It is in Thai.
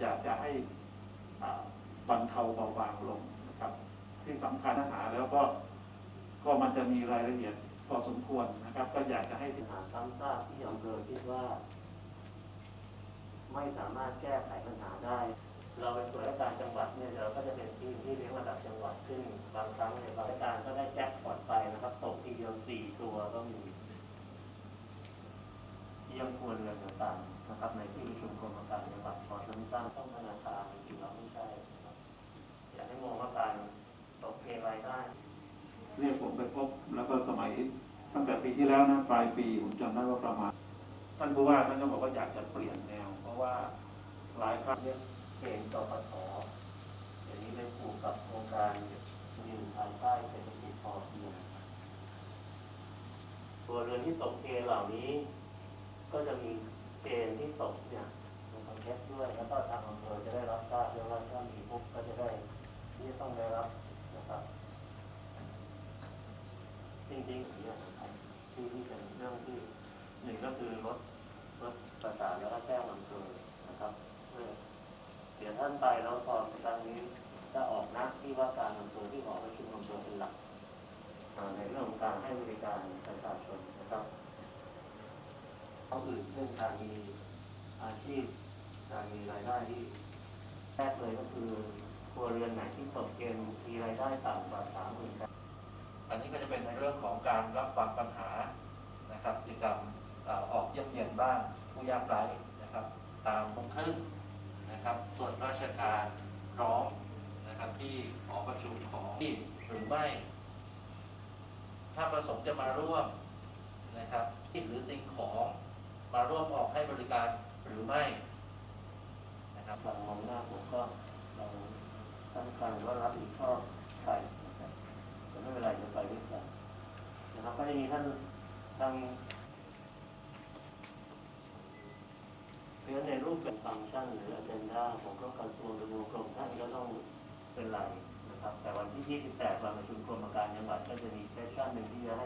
อยากจะให้บรรเทาเบาบางลงนะครับ ที่สำคัญอาหารแล้วก็ก็มันจะมีรายละเอียดพอสมควรนะครับ ก็อยากจะให้ปัญหาซ้ำซากที่อำเภอคิดว่า ไม่สามารถแก้ไขปัญหาได้ เราเป็นส่วนราชการจังหวัดเนี่ยเราก็จะเป็นทีมที่เลี้ยงระดับจังหวัดขึ้นบางครั้งในบางราชการก็ได้แจ็คพอตไปนะครับตกทีเดียวสี่ตัวก็มีเยี่ยมควรเรือนต่างๆ พบแล้วก็สมัยตั้งแต่ปีที่แล้วนะปลายปีผมจำได้ว่าประมาณ ท่านผู้ว่าท่านก็บอกว่าอยากจะเปลี่ยนแนว เพราะว่าหลายครั้งเรียกเกณฑ์กปทเดี๋ยวนี้ไปผูกกับโครงการยืนภายใต้เศรษฐกิจพอเพียงตัวเรือนที่ตกเกณฑ์เหล่านี้ ก็จะมีเกณฑ์ที่ตกเนี่ยลงคอนแทคด้วยแล้วก็ทางอำเภอจะได้รับทราบด้วยว่าถ้ามีปุ๊บก็จะได้ที่จะต้องได้รับนะครับ จริงนี้สำคัญที่ที่เป็นเรื่องที่หนึ่งก็คือลดลดประสานแล้วก็แจ้งอำเภอนะครับเพื่อเสียท่านไปแล้วพอครั้งนี้จะออกหน้าที่ว่าการอำเภอที่ออกประชุมอำเภอเป็นหลักในเรื่องของการให้บริการประชาชนนะครับเอาอื่นเช่นการมีอาชีพการมีรายได้ที่แรกเลยก็คือครัวเรือนไหนที่ตกเกณฑ์มีรายได้ต่ำกว่าสามหมื่น อันนี้ก็จะเป็นในเรื่องของการรับฟังปัญหานะครับกิจกรรมออกเยี่ยมเยียนบ้านผู้ยากไร้นะครับ ตามโมงครึ่งนะครับ ส่วนราชการร้องนะครับที่หอประชุมของที่หรือไม่ ถ้าประสงค์จะมาร่วมนะครับหรือสิ่งของมาร่วมออกให้บริการหรือไม่นะครับบามองหน้าผมก็เราตั้งการว่ารับผิดชอบใคร ท่านทางเพราะในรูปเป็นฟังก์ชันหรือ agenda ของกระทรวงกระทรวงกรมท่านก็ต้องเป็นไรนะครับ แต่วันที่ 28 วันประชุมกรมการจังหวัดก็จะมีเซสชั่นหนึ่งที่จะให้